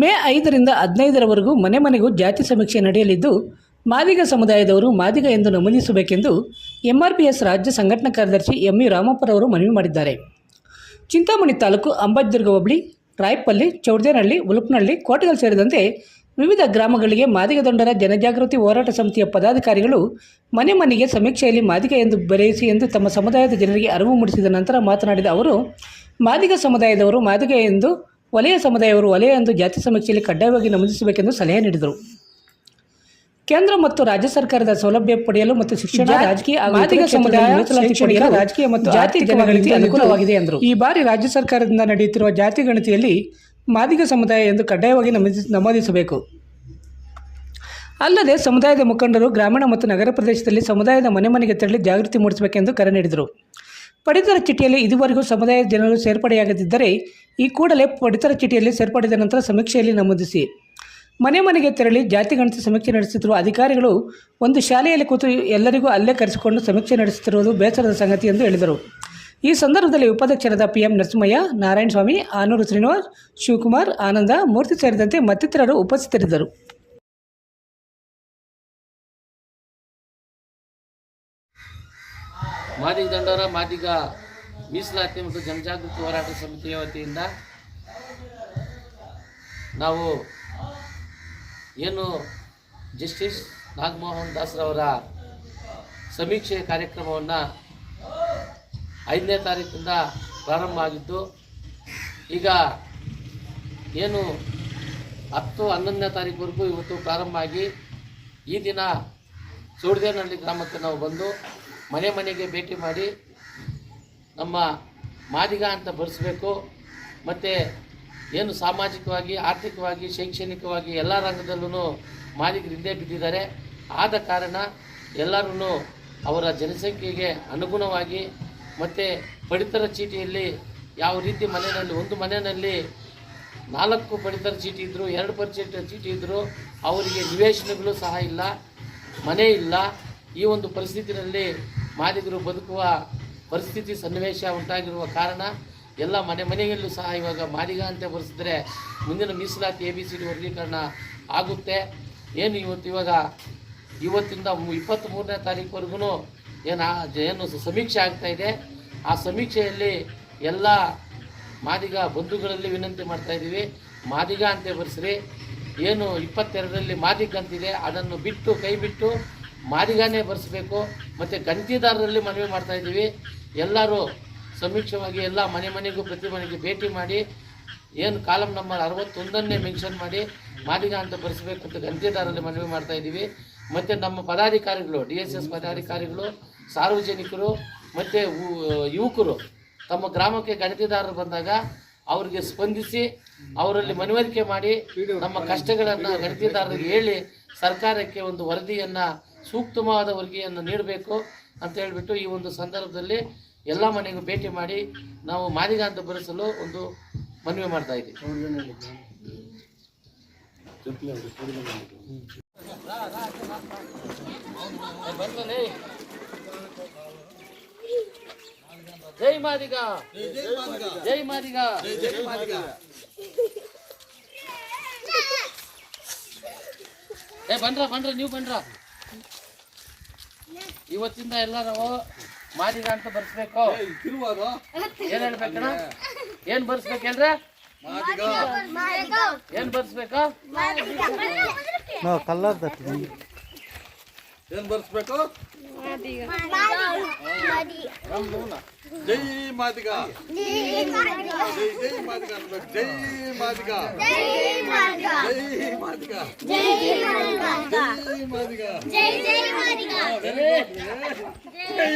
ಮೇ ಐದರಿಂದ ಹದಿನೈದರವರೆಗೂ ಮನೆ ಮನೆಗೂ ಜಾತಿ ಸಮೀಕ್ಷೆ ನಡೆಯಲಿದ್ದು, ಮಾದಿಗ ಸಮುದಾಯದವರು ಮಾದಿಗ ಎಂದು ನಮೂದಿಸಬೇಕೆಂದು ಎಂಆರ್ಪಿಎಸ್ ರಾಜ್ಯ ಸಂಘಟನಾ ಕಾರ್ಯದರ್ಶಿ ಎಂ ಯು ರಾಮಪ್ಪರವರು ಮನವಿ ಮಾಡಿದ್ದಾರೆ. ಚಿಂತಾಮಣಿ ತಾಲೂಕು ಅಂಬಾಜಿದುರ್ಗ ಹೋಬಳಿ, ರಾಯಪಲ್ಲಿ, ಚೌಡದೇನಹಳ್ಳಿ, ಉಲುಪ್ನಹಳ್ಳಿ ಕೋಟೆಗಳು ಸೇರಿದಂತೆ ವಿವಿಧ ಗ್ರಾಮಗಳಿಗೆ ಮಾದಿಗ ದೊಂಡರ ಜನಜಾಗೃತಿ ಹೋರಾಟ ಸಮಿತಿಯ ಪದಾಧಿಕಾರಿಗಳು ಮನೆ ಮನೆಗೆ ಸಮೀಕ್ಷೆಯಲ್ಲಿ ಮಾದಿಗ ಎಂದು ಬರೆಯಿಸಿ ಎಂದು ತಮ್ಮ ಸಮುದಾಯದ ಜನರಿಗೆ ಅರಿವು ಮೂಡಿಸಿದ ನಂತರ ಮಾತನಾಡಿದ ಅವರು, ಮಾದಿಗ ಸಮುದಾಯದವರು ಮಾದಿಗ ಎಂದು ವಲಯ ಸಮುದಾಯವರು ವಲಯ ಎಂದು ಜಾತಿ ಸಮೀಕ್ಷೆಯಲ್ಲಿ ಕಡ್ಡಾಯವಾಗಿ ನಮೂದಿಸಬೇಕೆಂದು ಸಲಹೆ ನೀಡಿದರು. ಕೇಂದ್ರ ಮತ್ತು ರಾಜ್ಯ ಸರ್ಕಾರದ ಸೌಲಭ್ಯ ಪಡೆಯಲು ಮತ್ತು ಶಿಕ್ಷಣ ರಾಜಕೀಯ ಮಾದಿಗ ಸಮುದಾಯ ರಾಜಕೀಯ ಮತ್ತು ಜಾತಿ ಜನಗಣತಿ ಅನುಕೂಲವಾಗಿದೆ ಎಂದರು. ಈ ಬಾರಿ ರಾಜ್ಯ ಸರ್ಕಾರದಿಂದ ನಡೆಯುತ್ತಿರುವ ಜಾತಿ ಗಣತಿಯಲ್ಲಿ ಮಾದಿಗ ಸಮುದಾಯ ಎಂದು ಕಡ್ಡಾಯವಾಗಿ ನಮೂದಿಸ ನಮೂದಿಸಬೇಕು. ಅಲ್ಲದೆ ಸಮುದಾಯದ ಮುಖಂಡರು ಗ್ರಾಮೀಣ ಮತ್ತು ನಗರ ಪ್ರದೇಶದಲ್ಲಿ ಸಮುದಾಯದ ಮನೆ ಮನೆಗೆ ತೆರಳಿ ಜಾಗೃತಿ ಮೂಡಿಸಬೇಕೆಂದು ಕರೆ ನೀಡಿದರು. ಪಡಿತರ ಚೀಟಿಯಲ್ಲಿ ಇದುವರೆಗೂ ಸಮುದಾಯದ ಜನರು ಸೇರ್ಪಡೆಯಾಗದಿದ್ದರೆ ಈ ಕೂಡಲೇ ಪಡಿತರ ಚೀಟಿಯಲ್ಲಿ ಸೇರ್ಪಡೆದ ನಂತರ ಸಮೀಕ್ಷೆಯಲ್ಲಿ ನಮೂದಿಸಿ. ಮನೆ ಮನೆಗೆ ತೆರಳಿ ಜಾತಿ ಗಣತಿ ಸಮೀಕ್ಷೆ ನಡೆಸುತ್ತಿರುವ ಅಧಿಕಾರಿಗಳು ಒಂದು ಶಾಲೆಯಲ್ಲಿ ಕೂತು ಎಲ್ಲರಿಗೂ ಅಲ್ಲೇ ಕರೆಸಿಕೊಂಡು ಸಮೀಕ್ಷೆ ನಡೆಸುತ್ತಿರುವುದು ಬೇಸರದ ಸಂಗತಿ ಎಂದು ಹೇಳಿದರು. ಈ ಸಂದರ್ಭದಲ್ಲಿ ಉಪಾಧ್ಯಕ್ಷರಾದ ಪಿ ಎಂ ನರಸಿಂಹಯ್ಯ, ನಾರಾಯಣಸ್ವಾಮಿ, ಆನೂರು ಶ್ರೀನಿವಾಸ್, ಶಿವಕುಮಾರ್, ಆನಂದ ಮೂರ್ತಿ ಸೇರಿದಂತೆ ಮತ್ತಿತರರು ಉಪಸ್ಥಿತರಿದ್ದರು. ಮಾದಿಗ ದಂಡೋರ, ಮಾದಿಗ ಮೀಸಲಾತಿ ಮತ್ತು ಜನಜಾಗೃತಿ ಹೋರಾಟ ಸಮಿತಿಯ ವತಿಯಿಂದ ನಾವು ಏನು ಜಸ್ಟಿಸ್ ನಾಗಮೋಹನ್ ದಾಸ್ರವರ ಸಮೀಕ್ಷೆ ಕಾರ್ಯಕ್ರಮವನ್ನು ಐದನೇ ತಾರೀಕಿಂದ ಪ್ರಾರಂಭ ಆಗಿದ್ದು, ಈಗ ಏನು ಹತ್ತು ಹನ್ನೊಂದನೇ ತಾರೀಕುವರೆಗೂ ಇವತ್ತು ಪ್ರಾರಂಭ ಆಗಿ ಈ ದಿನ ಸೂಡ್ದೇನಹಳ್ಳಿ ಗ್ರಾಮಕ್ಕೆ ನಾವು ಬಂದು ಮನೆ ಮನೆಗೆ ಭೇಟಿ ಮಾಡಿ ನಮ್ಮ ಮಾದಿಗ ಅಂತ ಬರೆಸ್ಬೇಕು. ಮತ್ತು ಏನು ಸಾಮಾಜಿಕವಾಗಿ, ಆರ್ಥಿಕವಾಗಿ, ಶೈಕ್ಷಣಿಕವಾಗಿ ಎಲ್ಲ ರಂಗದಲ್ಲೂ ಮಾದಿಗರು ಹಿಂದೆ ಬಿದ್ದಿದ್ದಾರೆ. ಆದ ಕಾರಣ ಎಲ್ಲರೂ ಅವರ ಜನಸಂಖ್ಯೆಗೆ ಅನುಗುಣವಾಗಿ ಮತ್ತು ಪಡಿತರ ಚೀಟಿಯಲ್ಲಿ ಯಾವ ರೀತಿ ಮನೆಯಲ್ಲಿ, ಒಂದು ಮನೆಯಲ್ಲಿ ನಾಲ್ಕು ಪಡಿತರ ಚೀಟಿ ಇದ್ದರು ಎರಡು ಪರ್ಸೆಂಟ್ ಚೀಟಿ ಇದ್ದರು ಅವರಿಗೆ ನಿವೇಶನಗಳು ಸಹ ಇಲ್ಲ, ಮನೆ ಇಲ್ಲ. ಈ ಒಂದು ಪರಿಸ್ಥಿತಿನಲ್ಲಿ ಮಾದಿಗರು ಬದುಕುವ ಪರಿಸ್ಥಿತಿ ಸನ್ನಿವೇಶ ಉಂಟಾಗಿರುವ ಕಾರಣ ಎಲ್ಲ ಮನೆ ಮನೆಯಲ್ಲೂ ಸಹ ಇವಾಗ ಮಾದಿಗ ಅಂತ ಬರೆಸಿದ್ರೆ ಮುಂದಿನ ಮೀಸಲಾತಿ ಎ ಬಿ ಸಿ ಡಿ ವರ್ಗೀಕರಣ ಆಗುತ್ತೆ. ಏನು ಇವತ್ತು ಇವಾಗ ಇವತ್ತಿಂದ ಇಪ್ಪತ್ತ್ಮೂರನೇ ತಾರೀಕುವರೆಗೂ ಏನು ಏನು ಸಮೀಕ್ಷೆ ಆಗ್ತಾ ಇದೆ. ಆ ಸಮೀಕ್ಷೆಯಲ್ಲಿ ಎಲ್ಲ ಮಾದಿಗ ಬಂಧುಗಳಲ್ಲಿ ವಿನಂತಿ ಮಾಡ್ತಾ ಇದ್ದೀವಿ. ಮಾದಿಗ ಅಂತ ಬರೆಸ್ರಿ. ಏನು ಇಪ್ಪತ್ತೆರಡರಲ್ಲಿ ಮಾದಿಗ ಅಂತಿದೆ. ಅದನ್ನು ಬಿಟ್ಟು ಕೈ ಬಿಟ್ಟು ಮಾದಿಗಾನೇ ಬರೆಸ್ಬೇಕು, ಮತ್ತು ಗಂಟಿದಾರರಲ್ಲಿ ಮನವಿ ಮಾಡ್ತಾ ಇದ್ದೀವಿ. ಎಲ್ಲರೂ ಸಮೀಕ್ಷವಾಗಿ ಎಲ್ಲ ಮನೆ ಮನೆಗೂ ಪ್ರತಿ ಮನೆಗೆ ಭೇಟಿ ಮಾಡಿ, ಏನು ಕಾಲಮ್ ನಂಬರ್ ಅರವತ್ತೊಂದನ್ನೇ ಮೆನ್ಷನ್ ಮಾಡಿ ಮಾದಿಗ ಅಂತ ಬರೆಸ್ಬೇಕು ಅಂತ ಗಂಟೆದಾರರಲ್ಲಿ ಮನವಿ ಮಾಡ್ತಾ ಇದ್ದೀವಿ. ಮತ್ತು ನಮ್ಮ ಪದಾಧಿಕಾರಿಗಳು, ಡಿ ಎಸ್ ಎಸ್ ಪದಾಧಿಕಾರಿಗಳು, ಸಾರ್ವಜನಿಕರು, ಮತ್ತು ಯುವಕರು, ತಮ್ಮ ಗ್ರಾಮಕ್ಕೆ ಗಣತಿದಾರರು ಬಂದಾಗ ಅವರಿಗೆ ಸ್ಪಂದಿಸಿ, ಅವರಲ್ಲಿ ಮನವರಿಕೆ ಮಾಡಿ, ನಮ್ಮ ಕಷ್ಟಗಳನ್ನು ಗಣತಿದಾರರಿಗೆ ಹೇಳಿ ಸರ್ಕಾರಕ್ಕೆ ಒಂದು ವರದಿಯನ್ನು ಸೂಕ್ತವಾದ ವರ್ಗಿಯನ್ನು ನೀಡಬೇಕು ಅಂತ ಹೇಳಿಬಿಟ್ಟು ಈ ಒಂದು ಸಂದರ್ಭದಲ್ಲಿ ಎಲ್ಲ ಮನೆಗೂ ಭೇಟಿ ಮಾಡಿ ನಾವು ಮಾದಿಗ ಅಂತ ಬರೆಸಲು ಒಂದು ಮನವಿ ಮಾಡ್ತಾ ಇದ್ದೀವಿ. ಬಂದ್ರಲೇ. ಜೈ ಮಾದಿಗ. ಜೈ ಮಾದಿಗ. ಏ, ಬಂದ್ರ ಬಂದ್ರ, ನೀವು ಬನ್ರ ಇವತ್ತಿಂದ ಎಲ್ಲ ನಾವು ಮಾದಿಗ ಅಂತ ಬರ್ಸ್ಬೇಕು. ಏನ್ ಹೇಳ್ಬೇಕಣ್ಣ? ಏನ್ ಬರ್ಸ್ಬೇಕೇನ್ರ ಏನ್ ಬರ್ಸ್ಬೇಕು? ಏನ್ ಬರ್ಸ್ಬೇಕು? ಜೈ ಮಾದಿಗ. ಜೈ ಜೈ ಮಾದಿಗ ಅನ್ಬೇಕು. ಜೈ ಮಾದಿಗ. ಜೈ ಮಾದಿಗ. ಜೈ ಮಾದಿಗ. ಸರಿ?